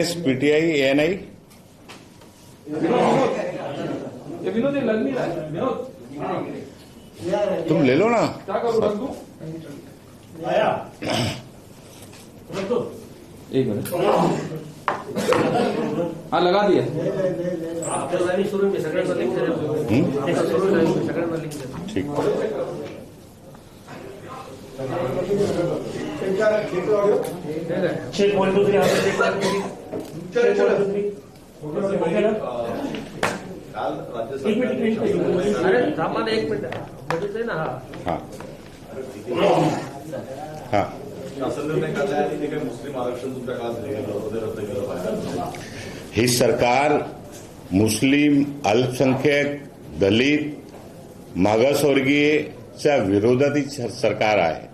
PTI ANI ये विनोद ये लग नहीं रहा है। विनोद। तुम ले लो ना। क्या करूँ रख दूँ? एक मिनट। हाँ लगा दिया। आपल्या सुरू मी सगळ्यांना लिंक हं? सुरू सगळ्यांना लिंक ठीक। टू थ्री एक मिनिट बजेट आहे ना हा। हा। हा। ही सरकार मुस्लिम अल्पसंख्यक दलित मागासवर्गीयच्या विरोधातील सर- सरकार आहे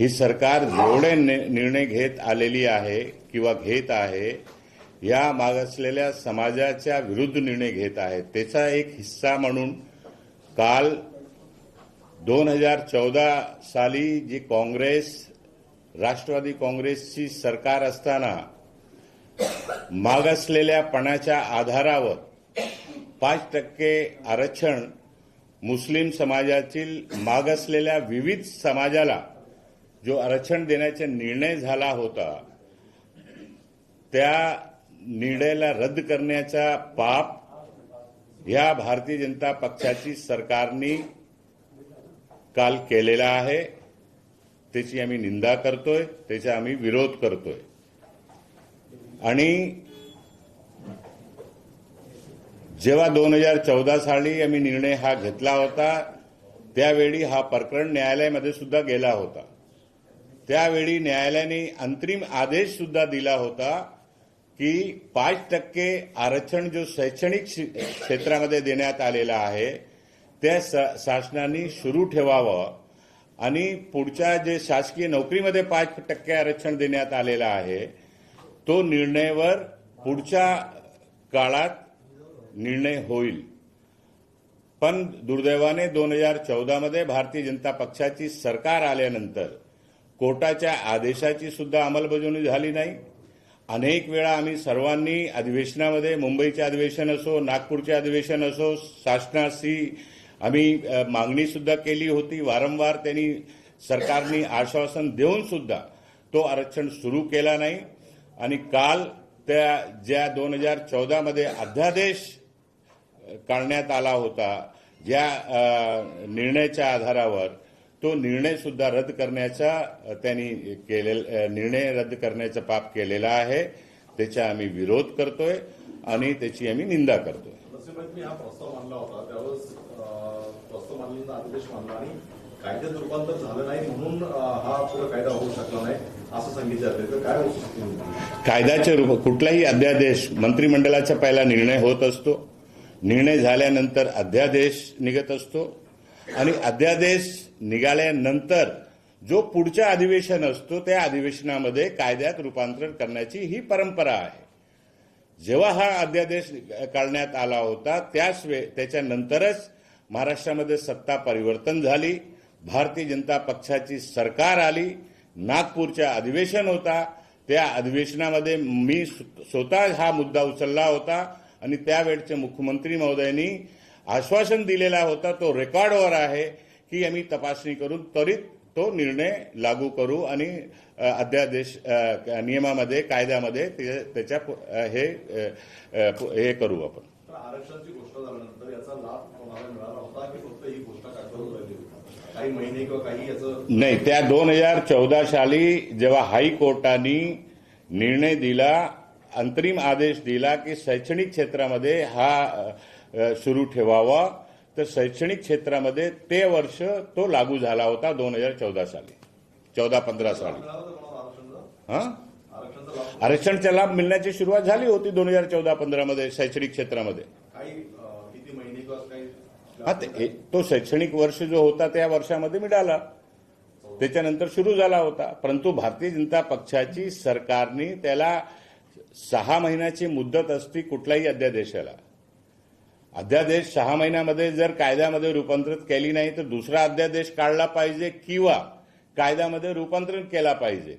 ही सरकार जेवढे निर्णय घेत आलेली आहे किंवा घेत आहे या मागासलेल्या समाजाच्या विरुद्ध निर्णय घेत आहे. त्याचा एक हिस्सा म्हणून काल दोन हजार चौदा साली जी काँग्रेस राष्ट्रवादी काँग्रेसची सरकार असताना मागासलेल्या पणाच्या आधारावर पाच टक्के आरक्षण मुस्लिम समाजातील मागासलेल्या विविध समाजाला जो आरक्षण देण्याचा निर्णय झाला होता त्या निर्णयाला रद्द करण्याचा पाप या भारतीय जनता पक्षाची सरकारने काल केलेला आहे. त्याची आम्ही निंदा करतोय त्याचा आम्ही विरोध करतोय. आणि जेव्हा दोन हजार चौदा साली आम्ही निर्णय हा घेतला होता त्यावेळी हा प्रकरण न्यायालयामध्ये सुद्धा गेला होता. त्यावेळी न्यायालयाने अंतरिम आदेश सुद्धा दिला होता की पाच टक्के आरक्षण जो शैक्षणिक क्षेत्रामध्ये देण्यात आलेला आहे त्या शासनाने सुरू ठेवावं आणि पुढच्या जे शासकीय नोकरीमध्ये पाच टक्के आरक्षण देण्यात आलेलं आहे तो निर्णयावर पुढच्या काळात निर्णय होईल. पण दुर्दैवाने दोन हजार चौदामध्ये भारतीय जनता पक्षाची सरकार आल्यानंतर कोर्टाच्या आदेशाची सुद्धा अंमलबजावणी झाली नाही. अनेक वेळा आम्ही सर्वांनी अधिवेशनामध्ये मुंबईचे अधिवेशन असो नागपूरचे अधिवेशन असो शासनाशी आम्ही मागणी सुद्धा केली होती. वारंवार त्यांनी सरकारने आश्वासन देऊन सुद्धा तो आरक्षण सुरू केला नाही. आणि काल त्या ज्या दोन हजार चौदामध्ये अध्यादेश काढण्यात आला होता ज्या निर्णयाच्या आधारावर तो निर्णय सुद्धा रद्द करण्याचा त्यांनी केले निर्णय रद्द करण्याचं पाप केलेला आहे. त्याचा आम्ही विरोध करतोय आणि त्याची आम्ही निंदा करतोय. कायद्याचे रूप कुठलाही अध्यादेश मंत्रिमंडळाचा पहिला निर्णय होत असतो. निर्णय झाल्यानंतर अध्यादेश निघत असतो. आणि अध्यादेश निघाल्यानंतर जो पुढच्या अधिवेशन असतो त्या अधिवेशनामध्ये कायद्यात रूपांतर करण्याची ही परंपरा आहे. जेव्हा हा अध्यादेश काढण्यात आला होता त्याच वे त्याच्यानंतरच महाराष्ट्रामध्ये सत्ता परिवर्तन झाली. भारतीय जनता पक्षाची सरकार आली. नागपूरच्या अधिवेशन होता. त्या अधिवेशनामध्ये मी स्वतः हा मुद्दा उचलला होता आणि त्यावेळचे मुख्यमंत्री महोदयांनी आश्वासन दिलेला होता तो रेकॉर्डवर आहे की आम्ही तपासणी करून त्वरित तो निर्णय लागू करू आणि अध्यादेश नियमामध्ये कायद्यामध्ये ते- त्याच्या हे हे करू आपण. आरक्षणाची घोषणा झाल्यानंतर याचा लाभ कोणाला मिळाला होता की फक्त ही होती? काही महिने किंवा काही याचं नाही त्या दोन हजार चौदा साली जेव्हा हायकोर्टाने निर्णय दिला अंतरिम आदेश दिला की शैक्षणिक क्षेत्रामध्ये हा सुरू ठेवावा. तर शैक्षणिक क्षेत्रामध्ये ते वर्ष तो लागू झाला होता दोन हजार चौदा साली. चौदा पंधरा साली. हा? आरक्षणाचा लाभ मिळण्याची सुरुवात झाली होती दोन हजार चौदा पंधरा मध्ये शैक्षणिक क्षेत्रामध्ये. हा ते- हे- तो शैक्षणिक वर्ष जो होता त्या वर्षामध्ये मिळाला. त्याच्यानंतर सुरू झाला होता. परंतु भारतीय जनता पक्षाची सरकारने त्याला सहा महिन्याची मुदत असती कुठल्याही अध्यादेशाला. अध्यादेश सहा महिन्यामध्ये जर कायद्यामध्ये रूपांतरित केली नाही तर दुसरा अध्यादेश काढला पाहिजे किंवा कायद्यामध्ये रूपांतरण केला पाहिजे.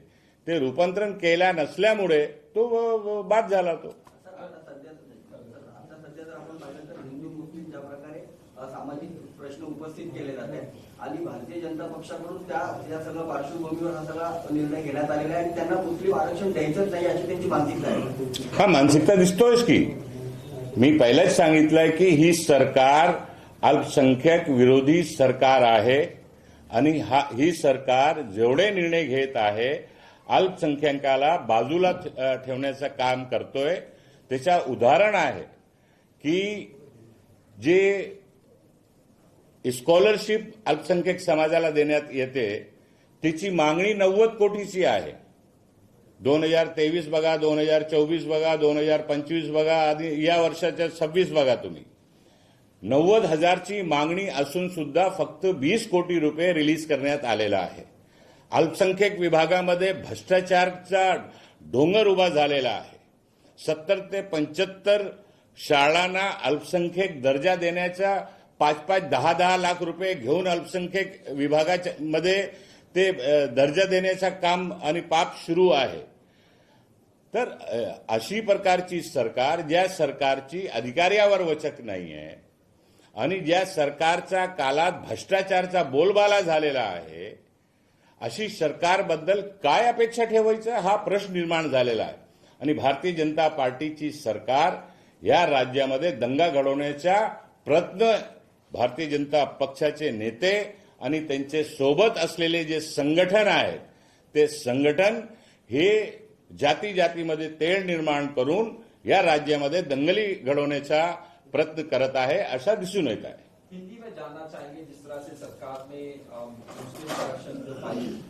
ते रूपांतरण केल्या नसल्यामुळे तो बाद झाला तो. सामाजिक प्रश्न उपस्थित केले जात आणि भारतीय जनता पक्षाकडून त्या या सगळ्या पार्श्वभूमीवर हा सगळा निर्णय घेण्यात आलेला आहे आणि त्यांना मुस्लिम आरक्षण द्यायचंच नाही अशी त्यांची मानसिकता आहे हा मानसिकता दिसतोयच की? मी पहिलेच सांगितलंय की ही सरकार अल्पसंख्याक विरोधी सरकार आहे आणि हा ही सरकार जेवढे निर्णय घेत आहे अल्पसंख्याकाला बाजूला ठेवण्याचं काम करतोय. त्याच्या उदाहरण आहे की जे स्कॉलरशिप अल्पसंख्याक समाजाला देण्यात येते तिची मागणी नव्वद कोटीची आहे. दोन हजार तेवीस बघा दोन हजार चोवीस बघा दोन हजार पंचवीस बघा आणि या वर्षाच्या सव्वीस बघा तुम्ही. नव्वद हजारची मागणी असून सुद्धा फक्त वीस कोटी रुपये रिलीज करण्यात आलेला आहे. अल्पसंख्याक विभागामध्ये भ्रष्टाचारचा डोंगर उभा झालेला आहे. सत्तर ते पंच्याहत्तर शाळांना अल्पसंख्याक दर्जा देण्याचा पाच पाच दहा दहा लाख रुपये घेऊन अल्पसंख्याक विभागाच्या मध्ये ते दर्जा देण्याचं काम आणि पाप सुरू आहे. तर अशी प्रकारची सरकार ज्या सरकारची अधिकाऱ्यावर वचक नाही आहे आणि ज्या सरकारचा कालात भ्रष्टाचारचा बोलबाला झालेला आहे अशी सरकारबद्दल काय अपेक्षा ठेवायचं हा प्रश्न निर्माण झालेला आहे. आणि भारतीय जनता पार्टीची सरकार या राज्यामध्ये दंगा घडवण्याचा प्रयत्न भारतीय जनता पक्षाचे नेते आणि त्यांचे सोबत असलेले जे संघटन आहेत ते संघटन हे जाती जातीमध्ये तेढ निर्माण करून या राज्यामध्ये दंगली घडवण्याचा प्रयत्न करत आहे असा दिसून येत आहे. हिंदी में जानना चाहेंगे जिस तरह से सरकार ने मुस्लिम आरक्षण जो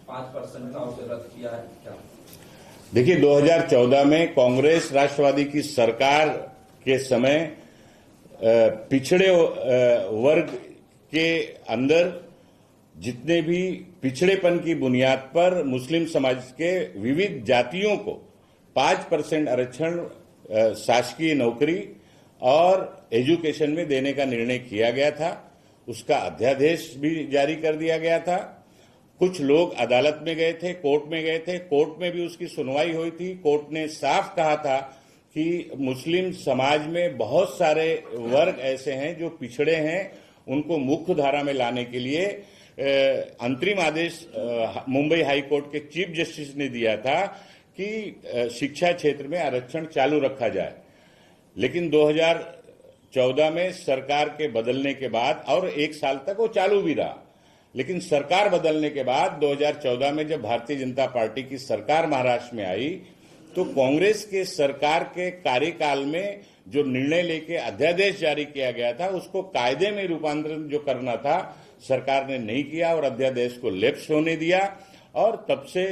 पाँच परसेंट था उसे रद्द किया है क्या? देखिए 2014 में कांग्रेस राष्ट्रवादी की सरकार के समय पिछड़े वर्ग के अंदर जितने भी पिछड़ेपन की बुनियाद पर मुस्लिम समाज के विविध जातियों को पाँच परसेंट आरक्षण शासकीय नौकरी और एजुकेशन में देने का निर्णय किया गया था। उसका अध्यादेश भी जारी कर दिया गया था। कुछ लोग अदालत में गए थे, कोर्ट में गए थे। कोर्ट में भी उसकी सुनवाई हुई थी। कोर्ट ने साफ़ कहा था कि मुस्लिम समाज में बहुत सारे वर्ग ऐसे हैं जो पिछड़े हैं, उनको मुख्य धारा में लाने के लिए अंतरिम आदेश मुंबई हाई कोर्ट के चीफ जस्टिस ने दिया था कि शिक्षा क्षेत्र में आरक्षण चालू रखा जाए। लेकिन 2014 में सरकार के बदलने के बाद, और एक साल तक वो चालू भी रहा। लेकिन सरकार बदलने के बाद 2014 में जब भारतीय जनता पार्टी की सरकार महाराष्ट्र में आई तो कांग्रेस के सरकार के कार्यकाल में जो निर्णय लेके अध्यादेश जारी किया गया था, उसको कायदे में रूपांतरण जो करना था सरकार ने नहीं किया और अध्यादेश को लेप्स होने दिया। और तब से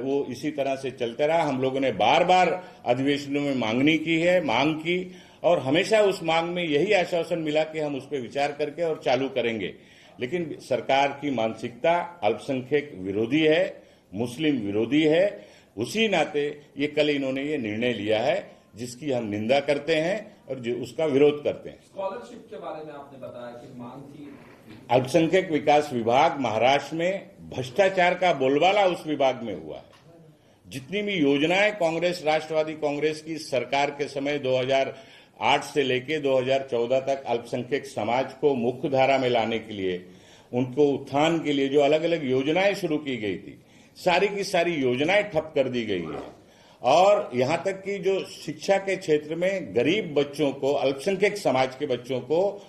वो इसी तरह से चलते रहा। हम लोगों ने बार बार अधिवेशनों में मांगनी की है, मांग की। और हमेशा उस मांग में यही आश्वासन मिला कि हम उस पर विचार करके और चालू करेंगे। लेकिन सरकार की मानसिकता अल्पसंख्यक विरोधी है, मुस्लिम विरोधी है। उसी नाते ये कल इन्होंने ये निर्णय लिया है, जिसकी हम निंदा करते हैं और उसका विरोध करते हैं। स्कॉलरशिप के बारे में आपने बताया कि मांग थी। अल्पसंख्यक विकास विभाग महाराष्ट्र में भ्रष्टाचार का बोलबाला उस विभाग में हुआ है। जितनी भी योजनाएँ कांग्रेस, राष्ट्रवादी कांग्रेस की सरकार के समय 2008 से लेके 2014 तक अल्पसंख्यक समाज को मुख्य धारा में लाने के लिए, उनको उत्थान के लिए जो अलग अलग योजनाएँ शुरू की गई थी, सारी की सारी योजनाएँ ठप कर दी गई है। और यहाँ तक कि जो शिक्षा के क्षेत्र में गरीब बच्चों को, अल्पसंख्यक समाज के बच्चों को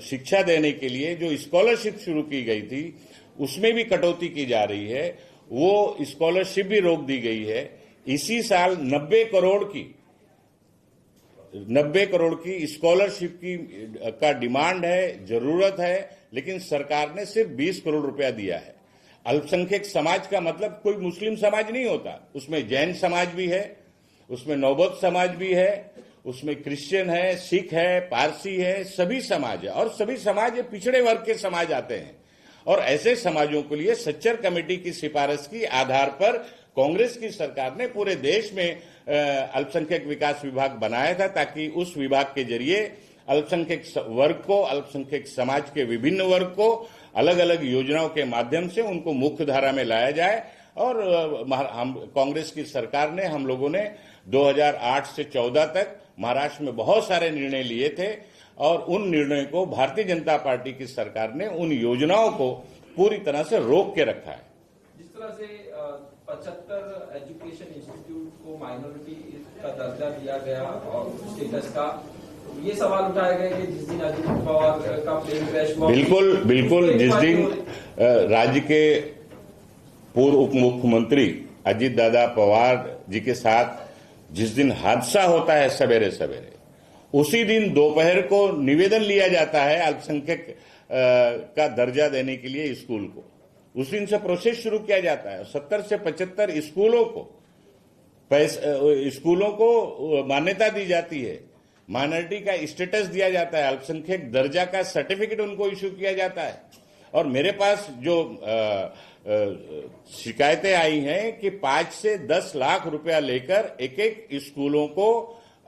शिक्षा देने के लिए जो स्कॉलरशिप शुरू की गई थी, उसमें भी कटौती की जा रही है। वो स्कॉलरशिप भी रोक दी गई है। इसी साल 90 करोड़ की 90 करोड़ की स्कॉलरशिप की, का डिमांड है, ज़रूरत है, लेकिन सरकार ने सिर्फ़ 20 करोड़ रुपया दिया है। अल्पसंख्यक समाज का मतलब कोई मुस्लिम समाज नहीं होता। उसमें जैन समाज भी है, उसमें नौबत समाज भी है उसमें क्रिश्चियन है, सिख है, पारसी है, सभी समाज है। और सभी समाज पिछड़े वर्ग के समाज आते हैं। और ऐसे समाजों के लिए सच्चर कमेटी की सिफारिश की आधार पर कांग्रेस की सरकार ने पूरे देश में अल्पसंख्यक विकास विभाग बनाया था ताकि उस विभाग के ज़रिए अल्पसंख्यक वर्ग को, अल्पसंख्यक समाज के विभिन्न वर्ग को अलग अलग योजनाओं के माध्यम से उनको मुख्य धारा में लाया जाए। और हम, कांग्रेस की सरकार ने हम लोगों ने 2008 से 14 तक महाराष्ट्र में बहुत सारे निर्णय लिए थे और उन निर्णय को भारतीय जनता पार्टी की सरकार ने उन योजनाओं को पूरी तरह से रोक के रखा है। जिस तरह से पचहत्तर एजुकेशन इंस्टीट्यूट को माइनॉरिटी का दर्जा दिया गया और स्टेटस का ये सवाल उठाए गए कि जिस दिन अजित पवार का प्लेन क्रैश हुआ बिल्कुल बिल्कुल जिस दिन राज्य के पूर्व उप मुख्यमंत्री अजीत दादा पवार जी के साथ जिस दिन हादसा होता है सवेरे सवेरे, उसी दिन दोपहर को निवेदन लिया जाता है अल्पसंख्यक का दर्जा देने के लिए स्कूल को। उस दिन से प्रोसेस शुरू किया जाता है। सत्तर से पचहत्तर स्कूलों को स्कूलों को मान्यता दी जाती है। माइनॉरिटी का स्टेटस दिया जाता है। अल्पसंख्यक दर्जा का सर्टिफिकेट उनको इश्यू किया जाता है। और मेरे पास जो शिकायतें आई हैं कि पाँच से दस लाख रुपया लेकर एक एक स्कूलों को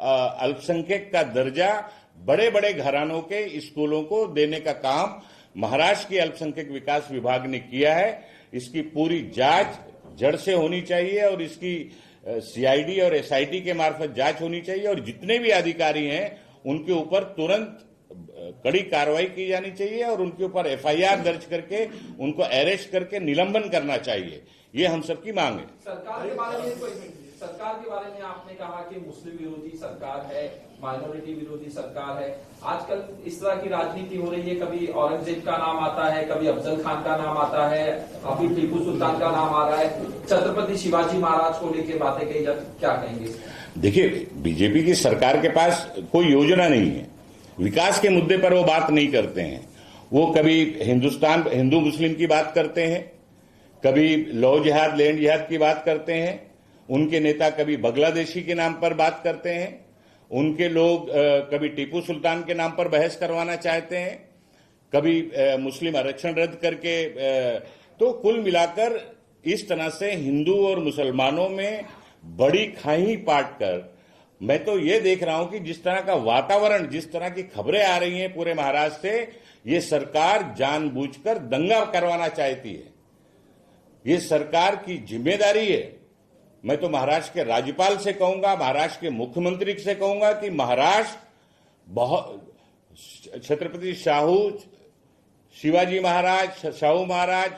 अल्पसंख्यक का दर्जा बड़े बड़े घरानों के स्कूलों को देने का काम महाराष्ट्र के अल्पसंख्यक विकास विभाग ने किया है। इसकी पूरी जाँच जड़ से होनी चाहिए और इसकी सीआईडी और एसआईटी के मार्फत जाँच होनी चाहिए और जितने भी अधिकारी हैं, उनके ऊपर तुरंत कड़ी कार्रवाई की जानी चाहिए और उनके ऊपर एफआईआर दर्ज करके उनको अरेस्ट करके निलंबन करना चाहिए। ये हम सबकी मांग है। सरकार के बारे में सरकार के बारे में आपने कहा कि मुस्लिम विरोधी सरकार है माइनॉरिटी विरोधी सरकार है। आजकल इस तरह की राजनीति हो रही है। कभी औरंगज़ेब का नाम आता है कभी अफजल खान का नाम आता है अभी टीपू सुल्तान का नाम आ रहा है। छत्रपति शिवाजी महाराज को लेकर बातें कही जाती क्या कहेंगे? देखिए बीजेपी की सरकार के पास कोई योजना नहीं है। विकास के मुद्दे पर वो बात नहीं करते हैं। वो कभी हिंदुस्तान, हिंदू मुस्लिम की बात करते हैं, कभी लौ जिहाद, लैंड जिहाद की बात करते हैं, उनके नेता कभी बांग्लादेशी के नाम पर बात करते हैं, उनके लोग कभी टीपू सुल्तान के नाम पर बहस करवाना चाहते हैं, कभी मुस्लिम आरक्षण रद्द करके तो कुल मिलाकर इस तरह से हिंदू और मुसलमानों में बड़ी खाई पाट कर मैं तो ये देख रहा हूँ कि जिस तरह का वातावरण, जिस तरह की खबरें आ रही हैं पूरे महाराष्ट्र से, ये सरकार जानबूझकर दंगा करवाना चाहती है। ये सरकार की ज़िम्मेदारी है। मैं तो महाराष्ट्र के राज्यपाल से कहूँगा, महाराष्ट्र के मुख्यमंत्री से कहूँगा कि महाराष्ट्र बहुत, छत्रपति शाहू, शिवाजी महाराज, शाहू महाराज,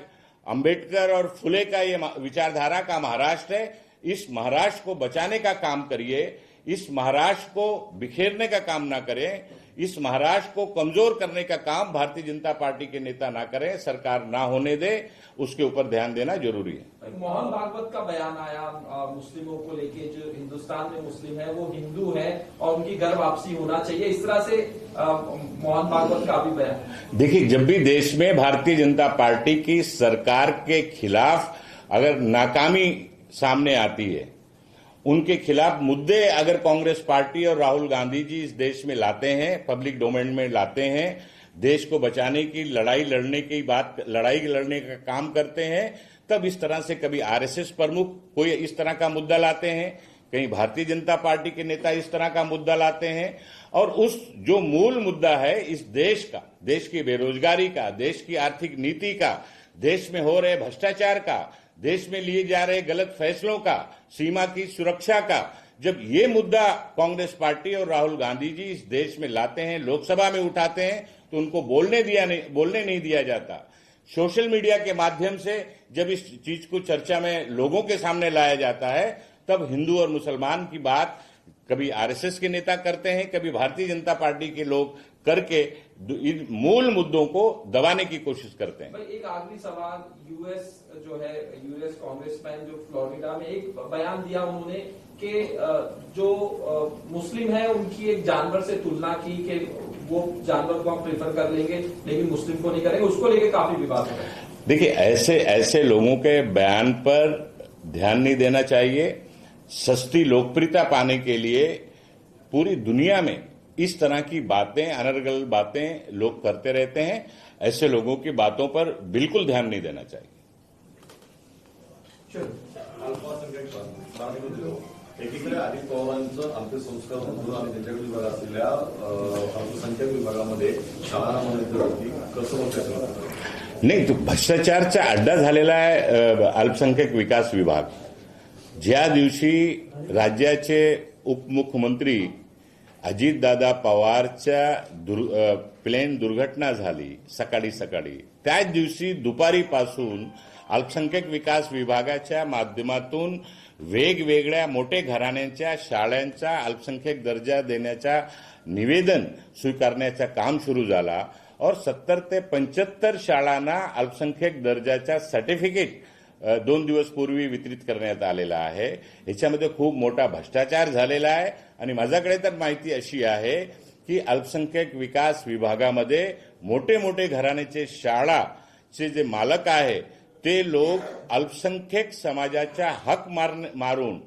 अंबेडकर और फुले का ये विचारधारा का महाराष्ट्र है। इस महाराष्ट्र को बचाने का काम करिए। इस महाराष्ट्र को बिखेरने का काम ना करें इस महाराष्ट्र को कमज़ोर करने का काम भारतीय जनता पार्टी के नेता ना करें सरकार ना होने दे उसके ऊपर ध्यान देना ज़रूरी है। मोहन भागवत का बयान आया अ, मुस्लिमों को लेके जो हिंदुस्तान में मुस्लिम है वो हिंदू है और उनकी घर वापसी होना चाहिए। इस तरह से मोहन भागवत का भी बयान देखिए जब भी देश में भारतीय जनता पार्टी की सरकार के खिलाफ अगर नाकामी सामने आती है उनके खिलाफ मुद्दे अगर कांग्रेस पार्टी और राहुल गांधी जी इस देश में लाते हैं, पब्लिक डोमेन में लाते हैं, देश को बचाने की, लड़ाई लड़ने की बात, लड़ाई लड़ने का काम करते हैं, तब इस तरह से कभी आरएसएस प्रमुख कोई इस तरह का मुद्दा लाते हैं, कहीं भारतीय जनता पार्टी के नेता इस तरह का मुद्दा लाते हैं, और उस जो मूल मुद्दा है, इस देश का, देश की बेरोजगारी का, देश की आर्थिक नीति का, देश में हो रहे भ्रष्टाचार का देश में लिए जा रहे गलत फैसलों का, सीमा की सुरक्षा का, जब ये मुद्दा कांग्रेस पार्टी और राहुल गांधी जी इस देश में लाते हैं, लोकसभा में उठाते हैं तो उनको बोलने दिया नहीं, बोलने नहीं दिया जाता। सोशल मीडिया के माध्यम से जब इस चीज़ को चर्चा में लोगों के सामने लाया जाता है, तब हिंदू और मुसलमान की बात कभी आरएसएस के नेता करते हैं, कभी भारतीय जनता पार्टी के लोग करके इन मूल मुद्दों को दबाने की कोशिश करते हैं। भाई एक आखिरी सवाल यूएस जो है यूएस कांग्रेसमैन जो फ्लोरिडा में एक बयान दिया उन्होंने कि जो मुस्लिम है उनकी एक जानवर से तुलना की कि वो जानवर को हम प्रेफर कर लेंगे लेकिन मुस्लिम को नहीं करेंगे। उसको लेके काफ़ी विवाद है। देखिए ऐसे ऐसे लोगों के बयान पर ध्यान नहीं देना चाहिए। सस्ती लोकप्रियता पाने के लिए पूरी दुनिया में इस तरह की बातें अनर्गल बातें लोग करते रहते हैं ऐसे लोगों की बातों पर बिल्कुल ध्यान नहीं देना चाहिए। एकीकडे अजित पवारांचं अंत्यसंस्कार होतो आणि त्यांच्याकडे विभाग असलेल्या अल्पसंख्याक विभागामध्ये शाळांमध्ये होती कसं होतं नाही तो भ्रष्टाचारचा अड्डा झालेला आहे अल्पसंख्याक विकास विभाग. ज्या दिवशी राज्याचे उपमुख्यमंत्री अजितदादा पवारच्या दुर प्लेन दुर्घटना झाली सकाळी सकाळी. त्याच दिवशी दुपारीपासून अल्पसंख्याक विकास विभागाच्या माध्यमातून वेगवेगळ्या मोठे घराण्यांच्या शाळांचा अल्पसंख्याक दर्जा देण्याचा निवेदन स्वीकारण्याचं काम सुरू झाला और सत्तर ते पंच्याहत्तर शाळांना अल्पसंख्याक दर्जाचा सर्टिफिकेट दोन दिवस पूर्वी वितरित करण्यात आलेला आहे. ह्याच्यामध्ये खूप मोठा भ्रष्टाचार झालेला आहे. आणि माझ्याकडे तर माहिती अशी आहे की अल्पसंख्याक विकास विभागामध्ये मोठे मोठे घराण्याचे शाळाचे जे मालक आहे ते लोक अल्पसंख्याक समाजाचा हक मार मारून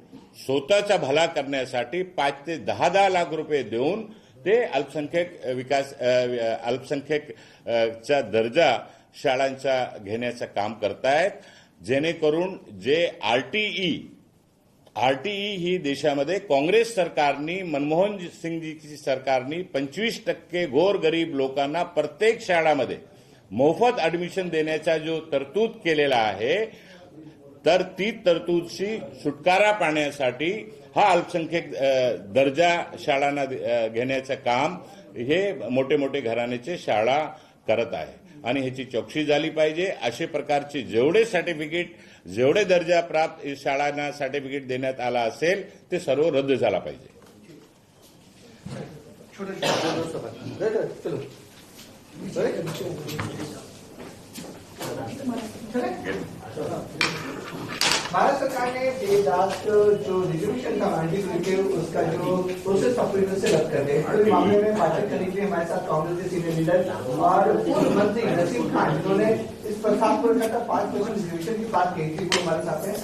स्वतःचा भला करण्यासाठी पाच ते दहा दहा लाख रुपये देऊन ते अल्पसंख्याक विकास अ, चा दर्जा शाळांचा घेण्याचं काम करतायत. जेणेकरून जे आरटीई आरटीई ही देशामध्ये काँग्रेस सरकारनी मनमोहन सिंगजीची सरकारनी पंचवीस टक्के गोरगरीब लोकांना प्रत्येक शाळामध्ये मोफत ऍडमिशन देण्याचा जो तरतूद केलेला आहे तर ती तरतूदशी सुटकारा पाहण्यासाठी हा अल्पसंख्यक दर्जा शाळांना घेण्याचं काम हे मोठे मोठे घराण्याचे शाळा करत आहे. आणि ह्याची चौकशी झाली पाहिजे. असे प्रकारचे जेवढे सर्टिफिकेट जेवढे दर्जा प्राप्त शाळांना सर्टिफिकेट देण्यात आला असेल ते सर्व रद्द झाला पाहिजे. चलो भारत सरकार ने लास्ट जो रिजोल्यूशन था नाइन्टी के, उसका जो प्रोसेस ऑपरेटर से रद्द कर दिया। तो मामले में बातचीत करने के हमारे साथ कांग्रेस के सीनियर लीडर और पूर्व मंत्री नसीम खान, जिन्होंने इस प्रस्ताव को लेकर पाँच परसेंट रिजोल्यूशन की बात कही थी, वो हमारे साथ है।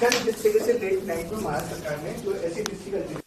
कल जिस तरीके से लेट नाइट में महाराष्ट्र सरकार ने जो ऐसी का